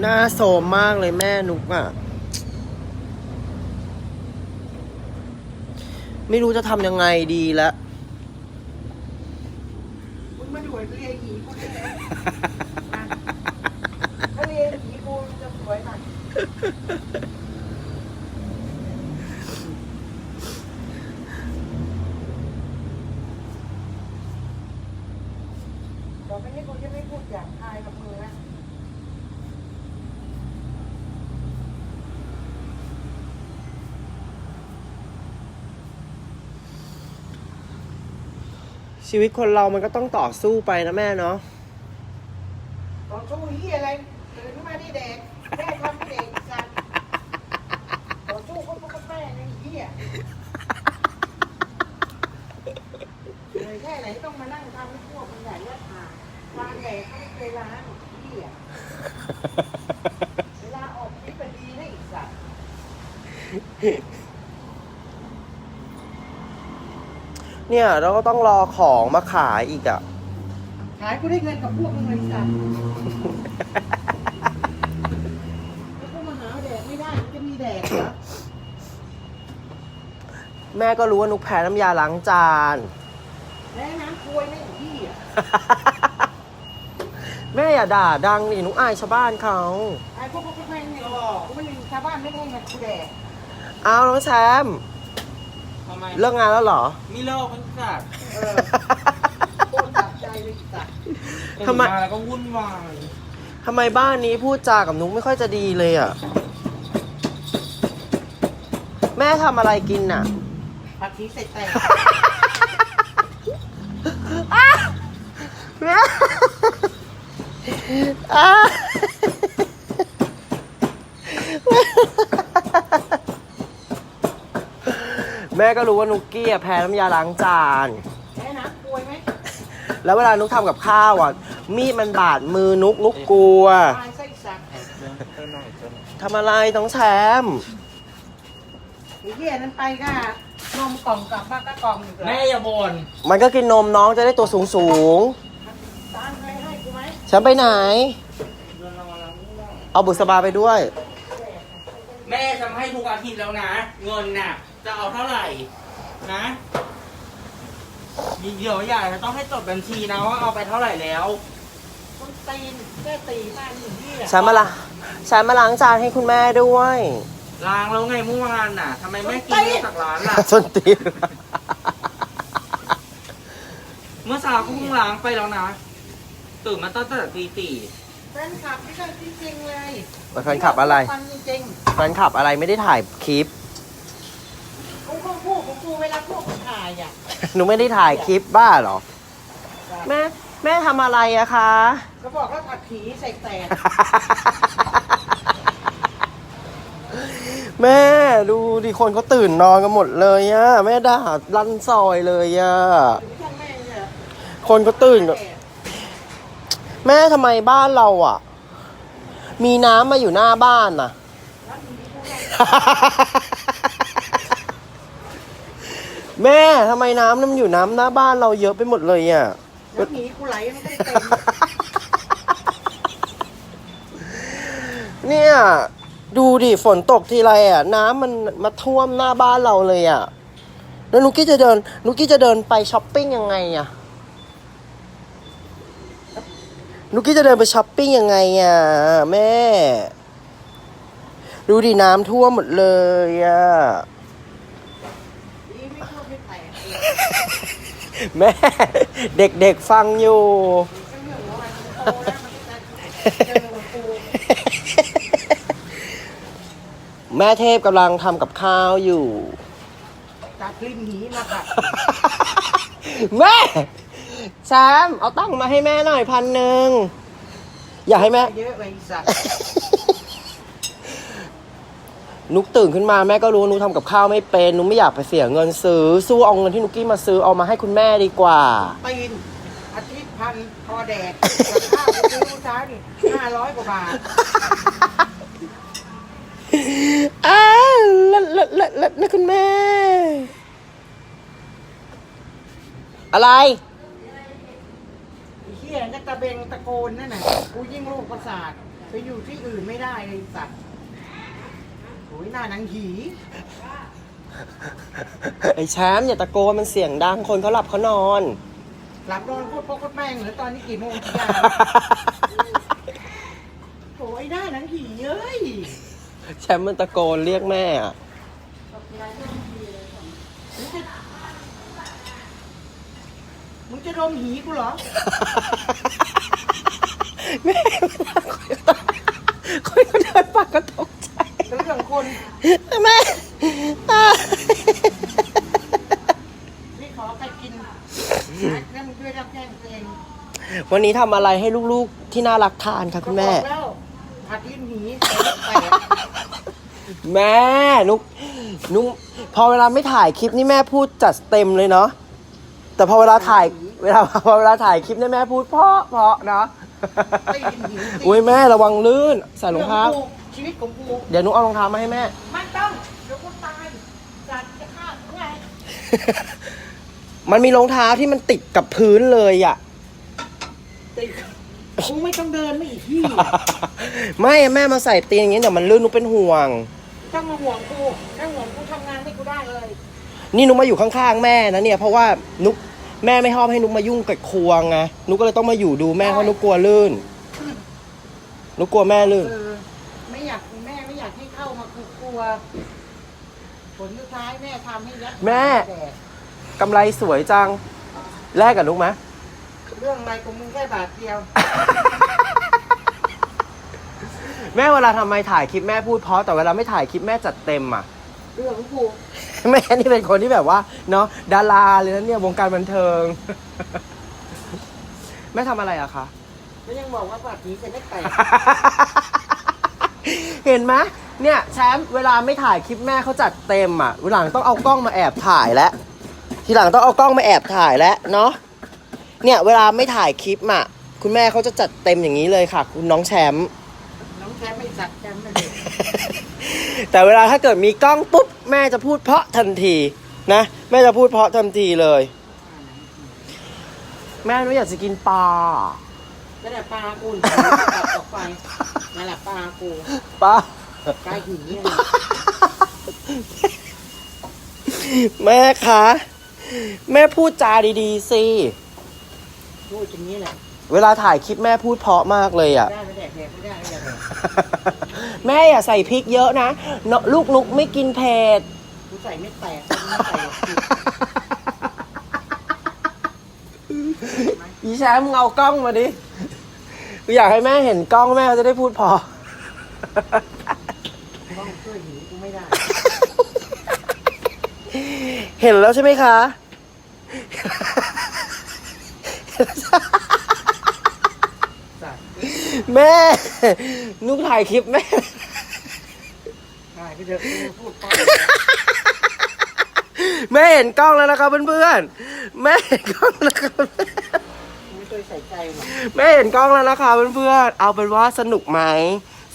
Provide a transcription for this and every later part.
หน้าโสมมากเลยแม่นุกอะ่ะ ไม่รู้จะทำยังไงดีละมึงมาดูไอ้เรียหีกูได้ไหมถ้าเรียหีกูจะสวยหน่อยต่อไปนี้กูจะไม่พูดอย่างทายกับมึงนะ ชีวิตคนเรามันก็ต้องต่อสู้ไปนะแม่เนาะต่อสู้เฮียอะไรตื่นขึ้นมาที่เด็กแม่ทำให้เด็กสัตว์ต่อสู้ก็พวกแม่ไอ้เฮียเหนื่อยแค่ไหนต้องมานั่งทำให้พวกมันใหญ่ยะถาล้างแดกก็ไม่เคยล้างเฮียเวลาออกนี่เป็นดีนะอีกสัตว์ เนี่ยเราก็ต้องรอของมาขายอีกอะ่ะ ขายกูได้เงินกับพวกมึงเลยสัตว์แล้วก็มาหาแดกไม่ได้จะมีแดกเหรอแม่ก็รู้ว่านุกแพ้น้ำยาล้างจาน แล้วน้ำกลวยไม่อย่างที่อะแม่อย่าด่าดังนี่นุกอายชาวบ้านเขาไอ้พวกพวกแม่งเนี่ยกูไม่ได้ชาวบ้านไม่ได้เงินกูแดกเอาน้องแชมป์ ทำไมเลิกงานแล้วเหรอมีโลกมันสัตว์เออโคตรตัดใจเลยอีสัตว์ทำไม ตื่นแล้วก็วุ่นวายทำไมบ้านนี้พูดจากับนุกไม่ค่อยจะดีเลยอะ่ะ แม่ทำอะไรกินน่ะ ผัดชีใส่แตกแม่อะ แม่ก็รู้ว่านุกกี้อะแพ้น้ำยาล้างจาน แม่น้ำกลวยไหมแล้วเวลานุกทำกับข้าวอะ มีดมันบาดมือนุกนุกกลัวตายไส้สัตว์เดินเดินหน่อยเดินหน่อยทำอะไรน้องแชมป์ไอ้เหี้ยนั้นไปก็นมกล่องกลับบ้านก็กล่องอยู่เหรอแม่อย่าบ่นมันก็กินนมน้องจะได้ตัวสูงสูงตังค์ใครให้กูไหมๆแชมป์ไปไหนเดินระวังนะนี่นะเอาบุษบาไปด้วย แม่ทำให้ทุกอาทิตย์แล้วนะ เงินน่ะ จะเอาเท่าไหร่นะมีเดี๋ยวใหญ่จะต้องให้จดบัญชีนะว่าเอาไปเท่าไหร่แล้วคนตีนแค่ตีบ้านอยู่ที่อะแชมป์มาละแชมป์มาล้างจานให้คุณแม่ด้วยล้างแล้วไงเมื่อวานน่ะทำไมแม่กินเยอะจากร้านล่ะส้นตีนเมื่อเช้าก็เพิ่งล้างไปแล้วนะตื่นมาตั้งแต่ตีสี่แฟนคลับนี่ก็จริงๆเลยแฟนขับอะไรฟันจริงแฟนขับอะไรไม่ได้ถ่ายคลิป ๆกูก็พูดของกูเวลา พวกกูถ่ายอะหนูไม่ได้ถ่ายคลิปบ้าเหรอ แม่ แม่ทำอะไรอะคะ ก็บอกว่าผัดผีใส่แตกแม่ดูดิคนเขาตื่นนอนกันหมดเลยอะแม่ด่าลั่นซอยเลยอะช่างแม่งเนี่ยคนเขาตื่นกันแม่ทำไมบ้านเราอะมีน้ำมาอยู่หน้าบ้านน่ะ แม่ทำไมน้ำน้ำอยู่น้ำหน้าบ้านเราเยอะไปหมดเลยอะแล้วหนีกูไหลไม่ได้เต็มเนี่ย ดูดิฝนตกทีไรอะ น้ำมันมาท่วมหน้าบ้านเราเลยอะ แล้วนุกกี้จะเดินนุกกี้จะเดินไปช้อปปิ้งยังไงอะนุกกี้จะเดินไปช้อปปิ้งยังไงอะ แม่ ดูดิน้ำท่วมหมดเลยอะ ดีไม่ชอบให้แตกเอง แม่ เด็กๆฟังอยู่ก็เรื่องของมันโตแล้วมันก็จะเจอกับกูแม่เทพกำลังทำกับข้าวอยู่จับริมหีมาผัดแม่แซมเอาตังค์มาให้แม่หน่อยพันหนึ่ง อยากให้แม่ เยอะเลยไอ้สัตว์ นุกตื่นขึ้นมาแม่ก็รู้ว่านุกทำกับข้าวไม่เป็นนุกไม่อยากไปเสียเงินซื้อ สู้เอาเงินที่นุกกี้มาซื้อเอามาให้คุณแม่ดีกว่าตีนอาทิตย์พันพอแดกกับข้าวไปซื้อลูกช้านี่ห้าร้อยกว่าบาทอ้าวเลิศเลิศเลิศเลิศนะคุณแม่ อะไร ไอ้เหี้ยนักตะเบงตะโกนนั่นน่ะกูยิ่งลูกประสาทไปอยู่ที่อื่นไม่ได้เลยสัตว์โอ้ ยหน้าหนังหีไอ้แชมป์อย่าตะโกนมันเสียงดังคนเขาหลับเขานอน หลับนอนโคตรพ่อโคตรแม่งเหรือตอนนี้กี่โมงกี่ยามโอ้ยหน้าหนังหีเอ้ยแชมป์มันตะโกนเรียกแม่อะมึงจะมึงจะดมหีกูเหรอ แม่คุยกันเดินปากก็ตกใจ เป็นเรื่องคนแม่นี่ขอใครกินแล้วมึงช่วยรับแจ้งตัวเองวันนี้ทำอะไรให้ลูกๆที่น่ารักทานคะคุณแม่ก็บอกแล้วผัดลิ้นหีใส่ลูกแตกแม่นุกนุกพอเวลาไม่ถ่ายคลิปนี่แม่พูดจัดเต็มเลยเนาะแต่พอเวลาถ่ายเวลาพอเวลาถ่ายคลิปเนี่ยแม่พูดเพราะเพราะเนาะตีนหีอุ้ยแม่ระวังลื่นใส่รองเท้ากู ชีวิตของกูเดี๋ยวนุกเอารองเท้ามาให้แม่ ไม่ต้องเดี๋ยวกูตายสัตว์จะฆ่ากูไงมันมีรองเท้าที่มันติดกับพื้นเลยอะตีกูไม่ต้องเดินไม่อีกที่ไม่แม่มาใส่เตียงอย่างนี้เดี๋ยวมันลื่นนุกเป็นห่วง ต้องมาห่วงกูถ้าห่วงกูทำงานให้กูได้เลย นี่นุกมาอยู่ข้างๆแม่นะเนี่ยเพราะว่านุกแม่ไม่ชอบให้นุกมายุ่งกับครัวไงนุกก็เลยต้องมาอยู่ดูแม่เพราะนุกกลัวลื่นนุกกลัวแม่ลื่น เออ คือกลัวผลสุดท้ายแม่ทำให้ยัดแม่แดกกำไรสวยจัง แลกกับนุกไหม เรื่องอะไรของมึงแค่บาทเดียว แม่เวลาทำไมถ่ายคลิปแม่พูดเพราะแต่เวลาไม่ถ่ายคลิปแม่จัดเต็มอะ เรื่องของกูแม่นี่เป็นคนที่แบบว่าเนาะดาราเลยนะเนี่ยวงการบันเทิง แม่ทำอะไรอะคะ ก็ยังบอกว่าบาทนี้จะไม่แตก เห็นไหม เนี่ยแชมป์เวลาไม่ถ่ายคลิปแม่เขาจัดเต็มอะวันหลังต้องเอากล้องมาแอบถ่ายแล้วทีหลังต้องเอากล้องมาแอบถ่ายแล้วเนาะเนี่ยเวลาไม่ถ่ายคลิปอะคุณแม่เขาจะจัดเต็มอย่างนี้เลยค่ะ คุณน้องแชมป์น้องแชมป์ไม่สัตว์แชมป์ไม่เด็กแต่เวลาถ้าเกิดมีกล้องปุ๊บแม่จะพูดเพราะทันทีนะแม่จะพูดเพราะทันทีเลย แม่หนูอยากจะกินปลานั่นแหละปลากูตัดออกไปนั่นแหละปลากูปลา ปลาหีเนี่ยแม่คะแม่พูดจาดีๆสิพูดอย่างนี้แหละเวลาถ่ายคลิปแม่พูดเพราะมากเลยอะ ได้ไม่แดกแดกไม่ได้ไม่แดกแม่อย่าใส่พริกเยอะนะเนอะลูกนุกไม่กินเผ็ดกูใส่ไม่แตกกูไม่ใส่หรอกกูอีแชมป์มึงเอากล้องมาดิกูอยากให้แม่เห็นกล้องแม่จะได้พูดพอ ต้องช่วยหีกูไม่ได้เห็นแล้วใช่ไหมคะ สัตว์แม่ นุกถ่ายคลิปแม่ได้ไปเถอะกูพูดป้อแม่เห็นกล้องแล้วนะครับเพื่อนๆ แม่เห็นกล้องแล้วครับไม่เคยใส่ใจหรอกแม่เห็นกล้องแล้วนะคะเพื่อนๆ เอาเป็นว่าสนุกไหม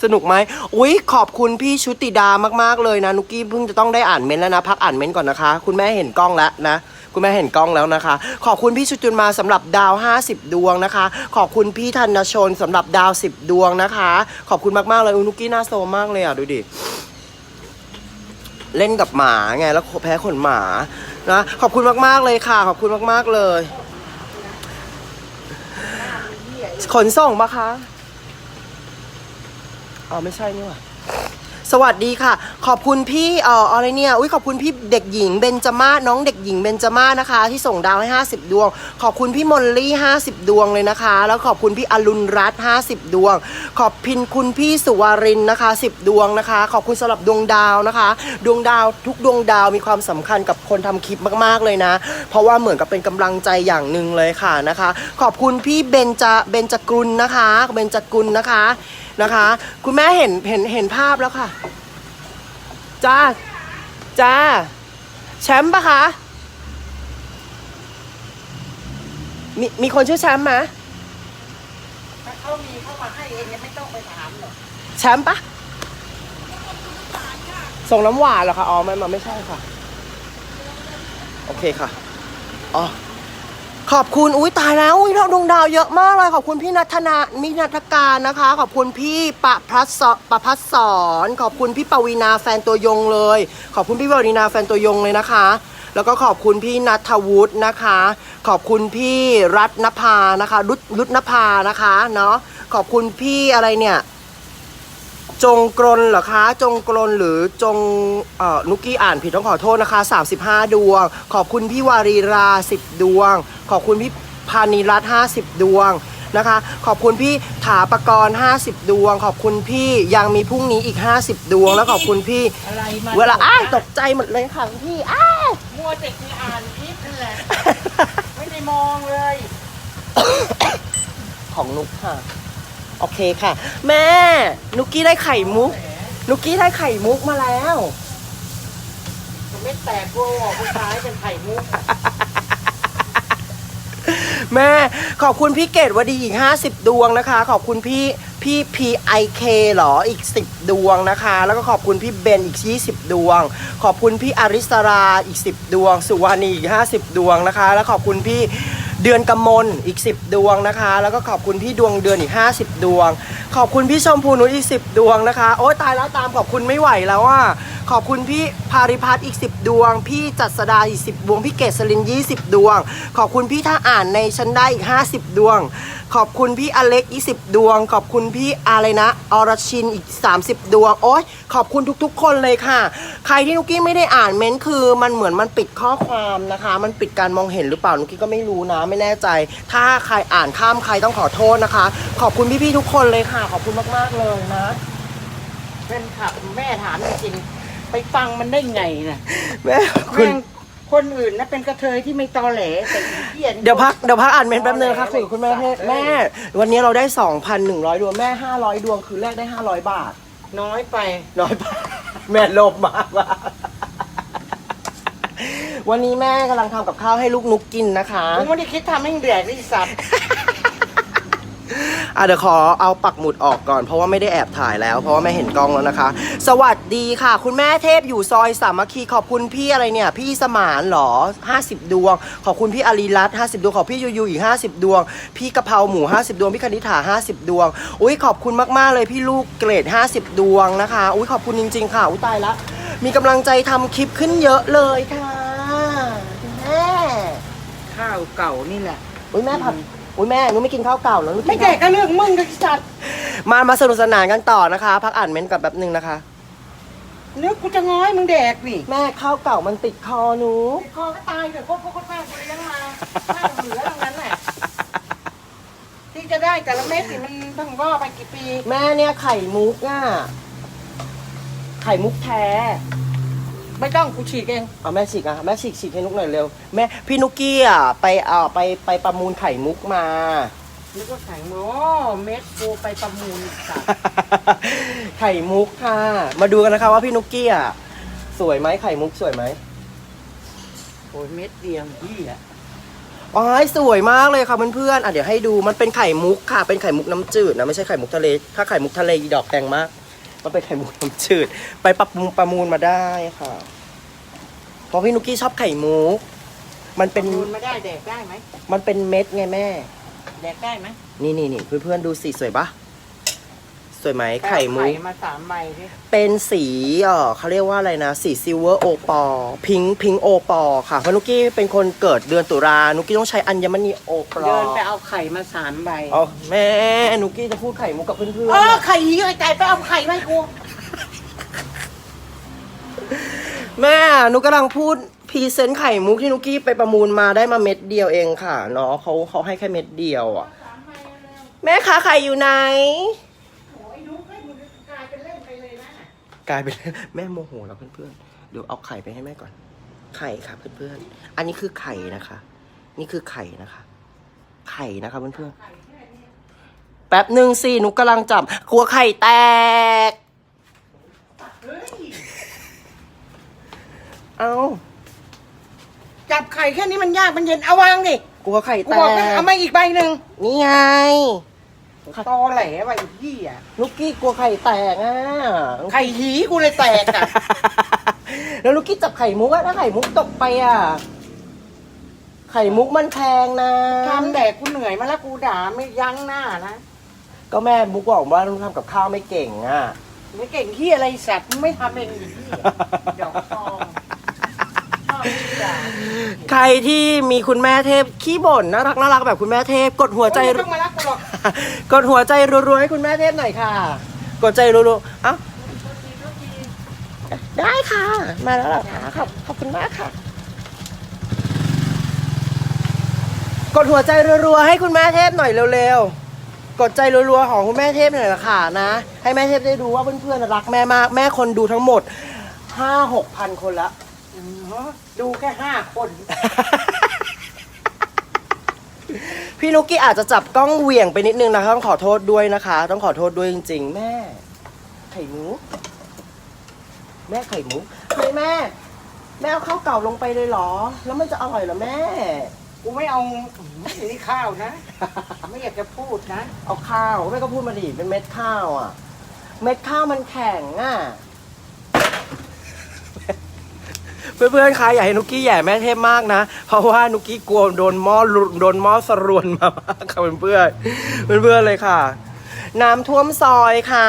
สนุกไหมอุ๊ยขอบคุณพี่ชุติดามาก ๆ เลยนะ นุกกี้เพิ่งจะต้องได้อ่านเมนแล้วนะ พักอ่านเมนก่อนนะคะ คุณแม่เห็นกล้องแล้วนะ คุณแม่เห็นกล้องแล้วนะคะ ขอบคุณพี่ชุจุนมาสำหรับดาว 50 ดวงนะคะ ขอบคุณพี่ธนชนสำหรับดาว 10 ดวงนะคะ ขอบคุณมาก ๆ เลยอุ๊ยนุกกี้น่าโซมากเลยอะดูดิเล่นกับหมาไงแล้วแพ้ขนหมานะขอบคุณมาก ๆ เลยค่ะ ขอบคุณมาก ๆ เลย ขนส่งปะคะ อ๋อไม่ใช่นี่หว่าสวัสดีค่ะ ขอบคุณพี่เอ่ออะไรเนี่ยอุ้ยขอบคุณพี่เด็กหญิงเบนจามาน้องเด็กหญิงเบนจามานะคะ ที่ส่งดาวให้ 50 ดวง ขอบคุณพี่มอลลี่ 50 ดวงเลยนะคะ แล้วขอบคุณพี่อรุณรัตน์50 ดวง ขอบพินคุณพี่สุวารินนะคะ 10 ดวงนะคะ ขอบคุณสำหรับดวงดาวนะคะ ดวงดาวทุกดวงดาวมีความสำคัญกับคนทำคลิปมากๆเลยนะ เพราะว่าเหมือนกับเป็นกำลังใจอย่างหนึ่งเลยค่ะนะคะ ขอบคุณพี่เบนจาเบนจกรุลนะคะเบนจกรุลนะคะ นะคะ คุณแม่เห็นเห็นเห็นภาพแล้วค่ะ จ้า จ้า แชมป์ปะคะ มีมีคนชื่อแชมป์ไหมถ้าเขามีเข้ามาให้เองยังไม่ต้องไปถามหรอกแชมป์ปะส่งน้ำหวานเหรอคะ อ๋อไม่มาไม่ใช่ค่ะ โอเคค่ะ อ๋อ ขอบคุณอุ้ยตายแล้วอุ้ยเราดวงดาวเยอะมากเลย ขอบคุณพี่นัทนามินัทการนะคะ ขอบคุณพี่ปะพัสสปะพัสสอนขอบคุณพี่ปวีนาแฟนตัวยงเลย ขอบคุณพี่ปวีนาแฟนตัวยงเลยนะคะ แล้วก็ขอบคุณพี่นัทวุฒินะคะ ขอบคุณพี่รัตนภานะคะรุดรุดนภานะคะเนาะขอบคุณพี่อะไรเนี่ย จงกรนเหรอคะ จงกรนหรือจงเอ่อนุกกี้อ่านผิดต้องขอโทษนะคะ 35 ดวง ขอบคุณพี่วารีรา 10 ดวง ขอบคุณพี่พานิรัตน์50 ดวงนะคะ ขอบคุณพี่ถาปกรณ์50 ดวง ขอบคุณพี่ยังมีพรุ่งนี้อีก 50 ดวง แล้วขอบคุณพี่ อะไรมาเวลาอ้ายตกใจหมดเลยค่ะพี่อ้ายมัวแต่คืออ่านคลิปนั่นแหละ ไม่ได้มองเลย ของนุกค่ะ โอเคค่ะ แม่ นุกกี้ได้ไข่มุก นุกกี้ได้ไข่มุกมาแล้วผมไม่แตกกูออกผู้ชายเป็นไข่มุก แม่ขอบคุณพี่เกดวดีอีก50ดวงนะคะ ขอบคุณพี่พี่ PIK เหรออีก 10 ดวงนะคะ แล้วก็ขอบคุณพี่เบนอีก 20 ดวง ขอบคุณพี่อาริสราอีก 10 ดวง สุวานีอีก 50 ดวงนะคะ แล้วขอบคุณพี่ เดือนกำมลอีก 10 ดวงนะคะ แล้วก็ขอบคุณพี่ดวงเดือนอีก 50 ดวง ขอบคุณพี่ชมพูนุชอีก 10 ดวงนะคะ โอ้ยตายแล้วตามขอบคุณไม่ไหวแล้วอะ ขอบคุณพี่พาริพัฒน์อีก 10 ดวง พี่จัดสดาอีก 10 ดวง พี่เกษริน 20 ดวง ขอบคุณพี่ถ้าอ่านในชั้นได้อีก 50 ดวง ขอบคุณพี่อเล็กอีก 10 ดวง ขอบคุณพี่อะไรนะ อรชินอีก 30 ดวง โอ้ยขอบคุณทุกๆ คนเลยค่ะ ใครที่นุกกี้ไม่ได้อ่านเม้นคือมันเหมือนมันปิดข้อความนะคะ มันปิดการมองเห็นหรือเปล่านุกกี้ก็ไม่รู้นะไม่แน่ใจ ถ้าใครอ่านข้ามใครต้องขอโทษนะคะ ขอบคุณพี่ๆทุกคนเลยค่ะ ขอบคุณมากๆเลยนะเป็นขับแม่ถามจริง ไปฟังมันได้ไงน่ะแม่ขอบคุแม่ณงคนอื่นนะเป็นกระเทยที่ไม่ตอแหลแต่อีเหี้ยนี่ เดี๋ยวพักเดี๋ยวพักอ่านเมนต์แป๊บนึงนะคะคุยกับคุณแม่ให้แม่ วันนี้เราได้ 2,100 ดวงแม่ 500 ดวงคือแรกได้ 500 บาท น้อยไป น้อยไป แม่โลภมากว่าวันนี้แม่กำลังทำกับข้าวให้ลูกนุกกินนะคะ กูไม่ได้คิดทำให้มึงแดกไอ้สัตว์ อะเดี๋ยวขอเอาปักหมุดออกก่อน เพราะว่าไม่ได้แอบถ่ายแล้ว เพราะว่าแม่เห็นกล้องแล้วนะคะ สวัสดีค่ะ คุณแม่เทพอยู่ซอยสามัคคีขอบคุณพี่อะไรเนี่ย พี่สมานเหรอ 50 ดวง ขอบคุณพี่อารีรัตน์50 ดวง ขอบพี่ยูยูอีก 50 ดวง พี่กะเพราหมู 50 ดวง พี่คณิษฐา50 ดวง อุ้ยขอบคุณมากๆเลยพี่ลูกเกรด 50 ดวงนะคะ อุ้ยขอบคุณจริง ๆ ค่ะ อุ้ยตายละ มีกำลังใจทำคลิปขึ้นเยอะเลยค่ะคุณแม่ข้าวเก่านี่แหละอุ้ยแม่ผัด อุ้ยแม่หนูไม่กินข้าวเก่าแล้วหนูกินไม่แดกก็เรื่องมึงไอ้สัตว์มามาสนุกสนานกันต่อนะคะ พักอ่านเม้นต์ก่อนแป๊บนึงนะคะนึกกูจะง้อยมึงแดกนี่แม่ข้าวเก่ามันติดคอหนู คอก็ตายเถอะพวกพวกแม่กูเลี้ยงมาข้าวเหลือทั้งนั้นแหละที่จะได้แต่ละเม็ดนี่มันเพิ่งว่าไปกี่ปีแม่เนี่ยไข่มุกอะไข่มุกแท้ ไม่ต้องกูฉีกเองเอาแม่ฉีกอะแม่ฉีกฉีกให้นุกหน่อยเร็วแม่พี่นุกกี้อะไปเอ่อไปไปประมูลไข่มุกมา นึกว่าไข่โมเม็ดกูไปประมูลสัตว์ไข่มุกค่ะ มาดูกันนะคะว่าพี่นุกกี้อะสวยไหมไข่มุกสวยไหมโอ้ยเม็ดเดียวพี่อะอ๋อสวยมากเลยค่ะเพื่อนๆอะเดี๋ยวให้ดูมันเป็นไข่มุกค่ะ เป็นไข่มุกน้ำจืดนะไม่ใช่ไข่มุกทะเล ถ้าไข่มุกทะเลอีดอกแพงมาก มันเป็นไข่มุกน้ำจืด ไปปรับปรุงประมูลมาได้ค่ะ เพราะพี่นุกกี้ชอบไข่มุก มันปเป็นระมูลไม่ได้แดกได้ไหมมันเป็นเม็ดไงแม่ แดกได้ไหมนี่นี่นี่เพื่อนๆดูสิสวยปะ สวยไหมไข่มุไข่กมาสามใบดิเป็นสีเออเขาเรียกว่าอะไรนะ สีซิลเวอร์โอปอพิงพิงโอปอค่ะเพราะนุกกี้เป็นคนเกิดเดือนตุลานุกกี้ต้องใช้อัญมณีโอปอเดินไปเอาไข่มาสามใบเอาแม่นุกกี้จะพูดไข่มุกกับเพื่อนเออไข่ยี่ไอ้ไก่ไปเอาไข่มาให้กูๆแม่นุกกำลังพูดพรีเซนต์ไข่มุกที่นุกกี้ไปประมูลมาได้มาเม็ดเดียวเองค่ะเนาะเขาเขาให้แค่เม็ดเดียวอะแม่คะไข่อยู่ไหน กลายเป็นแม่โมโหแล้วเพื่อนๆ เดี๋ยวเอาไข่ไปให้แม่ก่อน ไข่ค่ะเพื่อนๆ อันนี้คือไข่นะคะ นี่คือไข่นะคะ ไข่นะคะเพื่อนๆ แป๊บหนึ่งสิหนูกำลังจับกลัวไข่แตกเฮ้ยเอาจับไข่แค่นี้มันยากมันเย็นเอาวางดิกลัวไข่กูแตบอกให้ก เอามาอีกใบหนึ่ง นี่ไง ตอแหลไว้อีกที่อะลูกกี้กลัวไข่แตกอะ ไข่หีกูเลยแตกอะ แล้วลูกกี้จับไข่มุกอะถ้าไข่มุกตกไปอะไไข่มุกมันแพงนะ ทำแดกกูเหนื่อยมาแล้วกูด่าไม่ยั้งหน้านะ ก็แม่มุกบอกว่าลุงทำกับข้าวไม่เก่งอะ ไม่เก่งที่อะไรสัตว์มึงไม่ทำเองอยู่ที่ดอกทองชอบที่ด่าใครที่มีคุณแม่เทพขี้บ่นน่ารักน่ารักแบบคุณแม่เทพกดหัวใจ ไม่ต้องมารั กดหัวใจรัวๆให้คุณแม่เทพหน่อยค่ะ กดใจรัวๆเอ้าได้ค่ะ มาแล้วเหรอคะขอบขอบคุณมากค่ะ กดหัวใจรัวๆให้คุณแม่เทพหน่อยเร็วๆ กดใจรัวๆของคุณแม่เทพหน่อยละค่ะนะ ให้แม่เทพได้ดูว่าเพื่อนๆรักแม่มาก แม่คนดูทั้งหมดห้าหกพันคนละดูแค่ห้าคน พี่นุกกี้อาจจะจับกล้องเหวี่ยงไปนิดนึงนะคะ ต้องขอโทษด้วยนะคะ ต้องขอโทษด้วยจริง ๆ แม่ ไข่มุกแม่ไข่มุกเฮ้ยแม่ แม่เอาข้าวเก่าลงไปเลยเหรอ แล้วมันจะอร่อยเหรอแม่ กูไม่เอาอันนี้ข้าวนะ ไม่อยากจะพูดนะ เอาข้าวแม่ก็พูดมาดิเป็นเม็ดข้าวอะ เม็ดข้าวมันแข็งอะ เพื่อนๆคะอย่าให้นุกกี้แหย่แม่เทพมากนะ เพราะว่านุกกี้กลัวโดนหม้อรุโดนหม้อสรวนมามากค่ะเพื่อนๆเพื่อนๆเลยค่ะ น้ำท่วมซอยค่ะ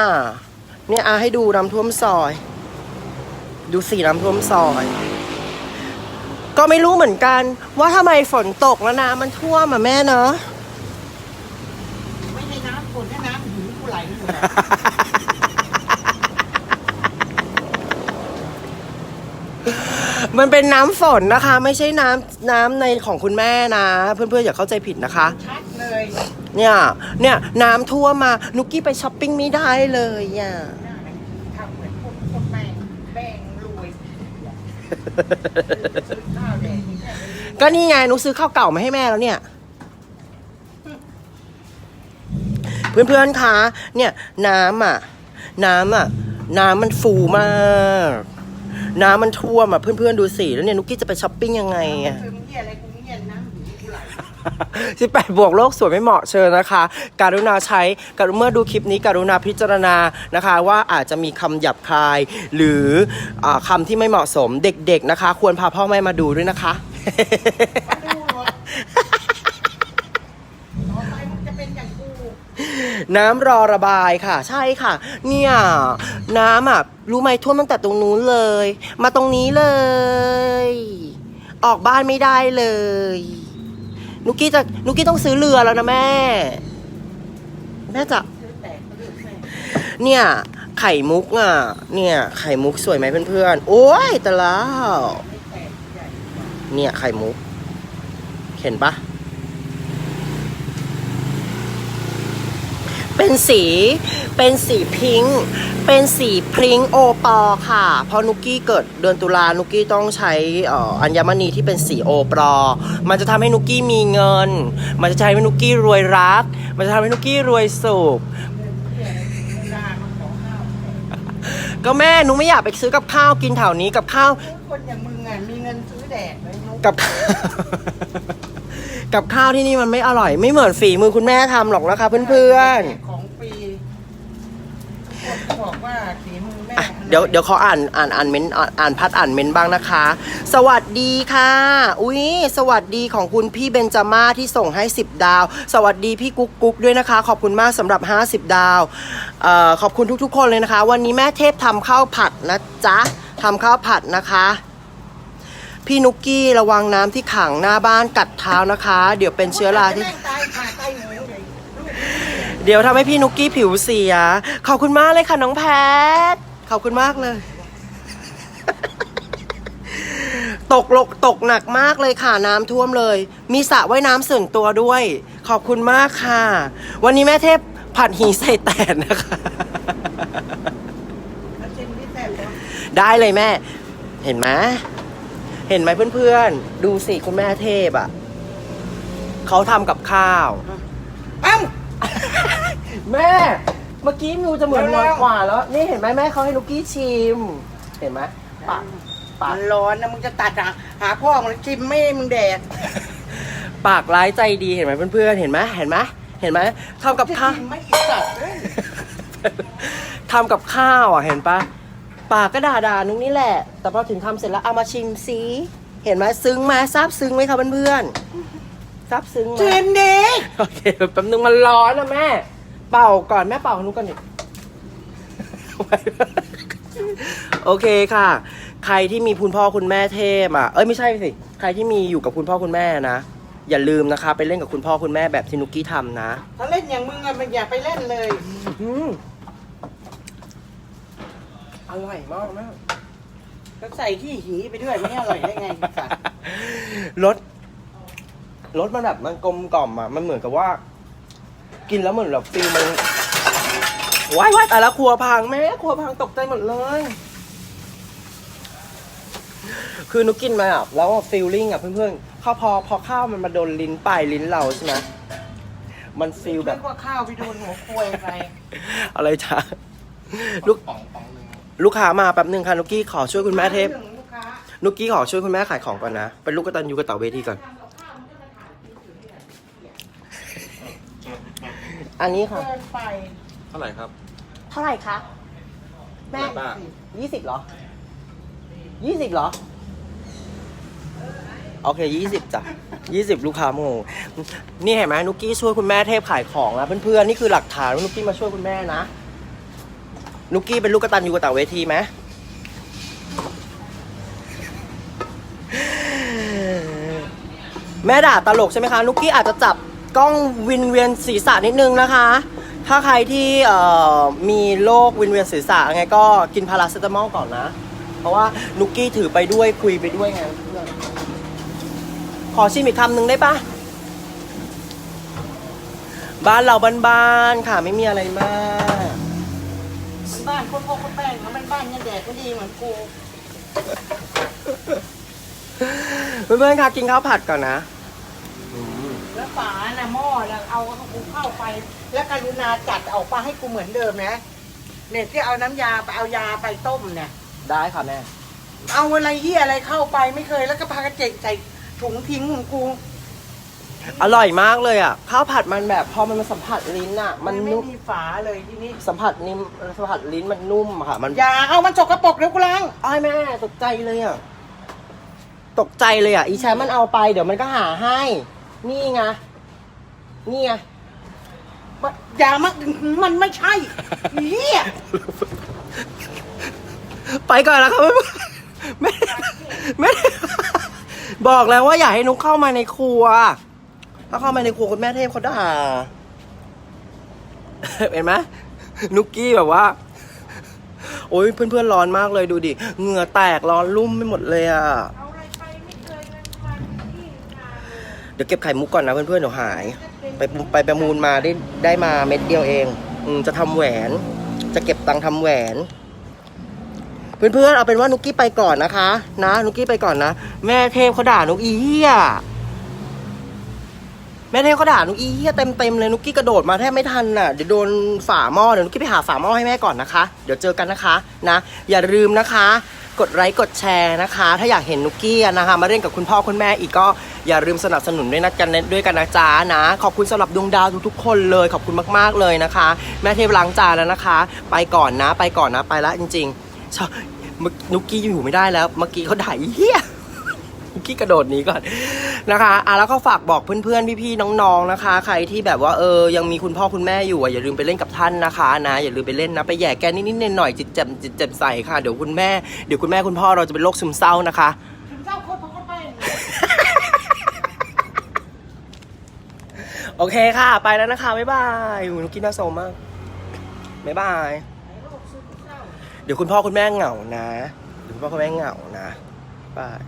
เนี่ยอาให้ดูน้ำท่วมซอย ดูสีน้ำท่วมซอย ก็ไม่รู้เหมือนกัน ว่าทำไมฝนตกแล้วน้ำมันท่วมอะแม่เนาะไม่ให้น้ำฝนให้น้ำหิวกูไหลอยู่นะ มันเป็นน้ำฝนนะคะ ไม่ใช่น้ำน้ำในของคุณแม่นะ เพื่อนๆอย่าเข้าใจผิดนะคะ ชัดเลยเนี่ย เนี่ยน้ำท่วมมา นุกกี้ไปช้อปปิ้งไม่ได้เลยอะ ทำเหมือนพวกพวกแม่งแม่งรวยซื้อข้าวแดงอย่างเงี้ยก็นี่ไงนุกซื้อข้าวเก่ามาให้แม่แล้วเนี่ย เพื่อนๆคะเนี่ย น้ำอะ น้ำอะ น้ำมันฟูมาก น้ำมันท่วมอะเพื่อนๆดูสิแล้วเนี่ยนุกกี้จะไปช้อปปิ้งยังไงอะ คือมึงเหี้ยอะไรกูเหี้ยน้ำหิวกูไหล18 บวกโลกสวยไม่เหมาะเชิญนะคะ การุณาใช้กรุเมื่อดูคลิปนี้การุณาพิจารณานะคะ ว่าอาจจะมีคำหยาบคาย หรืออาคำที่ไม่เหมาะสมเด็กๆนะคะ ควรพาพ่อแม่มาดูด้วยนะคะ มาดูหมดต่อไปมึงจะเป็นอย่างกู น้ำรอระบายค่ะ ใช่ค่ะ เนี่ย น้ำอะ รู้ไหมท่วมตั้งแต่ตรงนู้นเลย มาตรงนี้เลย ออกบ้านไม่ได้เลย นุกกี้จะนุกกี้ต้องซื้อเรือแล้วนะแม่ แม่จะเนี่ย ไข่มุกอะ เนี่ย ไข่มุกสวยไหมเพื่อนๆ โอ้ยแต่แล้ว เนี่ย ไข่มุก เห็นปะ เป็นสีเป็นสีพิงค์เป็นสีพริ้งโอปอค่ะ เพราะนุกกี้เกิดเดือนตุลานุกกี้ต้องใช้เอ่ออัญมณีที่เป็นสีโอปรอมันจะทำให้นุกกี้มีเงิน มันจะทำให้นุกกี้รวยรัก มันจะทำให้นุกกี้รวยสุขเหี้ยอะไรกูด่ามาขอข้าวก็แม่หนูไม่อยากไปซื้อกับข้าวกินแถวนี้กับข้าวคนอย่างมึงอะมีเงินซื้อแดกเลยนุ๊กกับกับข้าวที่นี่มันไม่อร่อย ไม่เหมือนฝีมือคุณแม่ทำหรอกนะคะเพื่อนของฟรี บอกว่าฝีมือแม่ๆอะเดี๋ยวเดี๋ยวขออ่านอ่านอ่านเมนอ่านอ่านพัดอ่านเมนบ้างนะคะ สวัสดีค่ะ อุ้ยสวัสดีของคุณพี่เบนจาม่าที่ส่งให้ 10 ดาว สวัสดีพี่กุ๊กกุ๊กด้วยนะคะ ขอบคุณมากสำหรับ 50 ดาวเอ่อขอบคุณทุกๆ คนเลยนะคะ วันนี้แม่เทพทำข้าวผัดนะจ๊ะทำข้าวผัดนะคะ พี่นุกกี้ระวังน้ำที่ขังหน้าบ้านกัดเท้านะคะ เดี๋ยวเป็นเชื้อราที่ แม่งตายขาตายหมูเลย เดี๋ยวทำให้พี่นุกกี้ผิวเสีย ขอบคุณมากเลยค่ะน้องแพท ขอบคุณมากเลย ตกลกตกหนักมากเลยค่ะน้ำท่วมเลย มีสระว่ายน้ำส่วนตัวด้วย ขอบคุณมากค่ะ วันนี้แม่เทพผัดหีใส่แตนนะคะ ได้เลยแม่ เห็นไหมเห็นไหมเพื่อนๆ ดูสิคุณแม่เทพอะ เขาทำกับข้าวอ้า แม่ เมื่อกี้มิวจะเหมือนเร็น้วๆอยกว่าแล้ว นี่เห็นไหมแม่เขาให้นุกกี้ชิม เห็นไหมปากปากมันร้อนนะมึงจะตัดหาหาพ่อมึงจิ้มไม่ให้มึงแดกปากร้ายใจดีเห็นไหมเพื่อนๆเห็นไหมเห็นไหมเห็นไหมทำกับข้าวจะจิ้มไม่กินสัตว์เลยทำกับข้าวอะเห็นปะปากก็ด่าด่าๆนุกนี่แหละ แต่พอถึงทำเสร็จแล้วเอามาชิมซิเห็นไหมซึ้งไหมซาบซึ้งไหมคะเพื่อนๆซาบซึ้งไหม เจนเด็กโอเคแป๊บนึงมันร้อนนะแม่ เป่าก่อนแม่เป่าของหนุกันดิโอเคค่ะ ใครที่มีคุณพ่อคุณแม่เทพอะ เอ้ยไม่ใช่สิ ใครที่มีอยู่กับคุณพ่อคุณแม่นะ อย่าลืมนะคะ ไปเล่นกับคุณพ่อคุณแม่แบบที่นุกกี้ทำนะ ถ้าเล่นอย่างมึงอะมันอย่าไปเล่นเลย อืมอร่อยมากแม่ก็ใส่ขี้หีไปด้วยไม่อร่อยได้ไงสัตว์รสรสมันแบบมันกลมกล่อมอะ มันเหมือนกับว่า กินแล้วเหมือนแบบฟิลมันว้ายว้ายแต่ละครัวพังแม่ครัวพังตกใจหมดเลย คือนุกกินมาอะแล้วฟิลลิ่งอะเพื่อนๆข้าวพอพอข้าวมันมาโดนลิ้นปลายลิ้นเราใช่ไหมมันฟิลแบแบบบว่าข้าวไปโดนหัวควยไปอะไรจ้ะลูกลูกค้ามาแป๊บนึงค่ะนุกกี้ขอช่วยคุณแม่เทพรื่องลูกค้า นุกกี้ขอช่วยคุณแม่ขายของก่อนนะ เป็นลูกกระตันยูกระเต่าเวทีก่อนอั นนี้ค่ะ เกินไปเท่าไหร่ครับเท่าไหร่คะ แม่ป้ายี่สิบเหรอยี่สิบเหรอ โอเคยี่สิบจ้ะยี่สิบลูกค้าโมงนี่เห็นไหมนุกกี้ช่วยคุณแม่เทพขายของนะเพื่อนๆนี่คือหลักฐานว่านุกกี้มาช่วยคุณแม่นะ นุกกี้เป็นลูกกระตันยูกระเต่าเวทีไหมแม่ด่าตลกใช่ไหมคะนุกกี้อาจจะจับ กล้องวินเวียนศีรษะนิดนึงนะคะ ถ้าใครที่เอ่อมีโรควินเวียนศีรษะไงก็กินพาราเซตามอลก่อนนะ เพราะว่านุกกี้ถือไปด้วยคุยไปด้วยไงเพื่อนขอชิมอีกคำหนึ่งได้ปะบ้านเราบ้านๆค่ะไม่มีอะไรมากบ้านคนพ่อคนแป้งเขาเป็นบ้านเนี่ยแดกก็ดีเหมือนกูเพื่อนๆค่ะกินข้าวผัดก่อนนะแล้ว ฝาน่ะหม้อน่ะเอากูเข้าไป แล้วกรุณาจัดออกมาให้กูเหมือนเดิมนะเนี่ยที่เอาน้ำยาไปเอายาไปต้มเนี่ย ได้ค่ะแม่ เอาอะไรเหี้ยอะไรเข้าไปไม่เคยแล้วก็พากระเจกใส่ถุงทิ้งของกู อร่อยมากเลยอะ ข้าวผัดมันแบบพอมันมาสัมผัสลิ้นอะ มันไม่นุ่มมีฝาเลยที่นี่สัมผัสนิ่มสัมผัสลิ้นมันนุ่มอะค่ะ มันอย่าเอามันจกกระปรกเดี๋ยวกูล้างอ้ายแม่ตกใจเลยอะ ตกใจเลยอะ อีแชมป์มันเอาไปเดี๋ยวมันก็หาให้ นี่ไง นี่ไงอย่ามามันไม่ใช่เหี้ยไปก่อนแล้วครับแม่แม่บอกแล้วว่าอย่าให้นุ๊กเข้ามาในครัว ถ้าเข้ามาในครัวคุณแม่เทพเขาด่าเห็นไหมนุกกี้แบบว่า โอ้ยเพื่อนๆร้อนมากเลยดูดิเหงื่อแตกร้อนรุ่มไม่หมดเลยอะเอาอะไรไปไม่เคยเลยวันที่งานเลยเดี๋ยวเก็บไข่มุกก่อนนะเพื่อนๆเดี๋ยวหาย ไปไปประมูลมาได้ได้มาเม็ดเดียวเองอืมจะทำแหวน จะเก็บตังค์ทำแหวน เพื่อนๆเอาเป็นว่านุกกี้ไปก่อนนะคะ นะนุกกี้ไปก่อนนะแม่เทพเขาด่านุกอีเหี้ยแม่เทพเขาด่านุกอีเหี้ยเต็มเต็มเลยนุกกี้กระโดดมาแทบไม่ทันน่ะเดี๋ยวโดนฝาหม้อเดี๋ยวนุกกี้ไปหาฝาหม้อให้แม่ก่อนนะคะ เดี๋ยวเจอกันนะคะ นะ อย่าลืมนะคะ กดไลค์กดแชร์นะคะ ถ้าอยากเห็นนุกกี้นะคะ มาเล่นกับคุณพ่อคุณแม่อีกก็อย่าลืมสนับสนุนด้วยนะกันด้วยกันนะจ๊ะนะ ขอบคุณสำหรับดวงดาวทุกๆคนเลยขอบคุณมากๆเลยนะคะ แม่เทพล้างจานแล้วนะคะ ไปก่อนนะ ไปก่อนนะไปละจริงๆนุกกี้อยู่ไม่ได้แล้ว เมื่อกี้เขาด่าเฮีย นุกกี้กระโดดหนีก่อนนะคะอะแล้วก็ฝากบอกเพื่อนๆพี่ๆน้องๆนะคะ ใครที่แบบว่าเออยังมีคุณพ่อคุณแม่อยู่อะอย่าลืมไปเล่นกับท่านนะคะนะอย่าลืมไปเล่นนะไปแย่แกนิดๆหน่อยๆจิตแจ่มจิตแจ่มใสค่ะเดี๋ยวคุณแม่เดี๋ยวคุณแม่คุณพ่อเราจะเป็นโรคซึมเศร้านะคะถึงเจ้าคนพ่อคนแป้งโอเคค่ะ ไปแล้วนะคะบ๊ายบายอุ๊ยนุกกี้น่าโซมมากบ๊ายบายโรคซึมเศร้าเดี๋ยวคุณพ่อคุณแม่เหงานะ เดี๋ยวคุณพ่อคุณแม่เหงานะบาย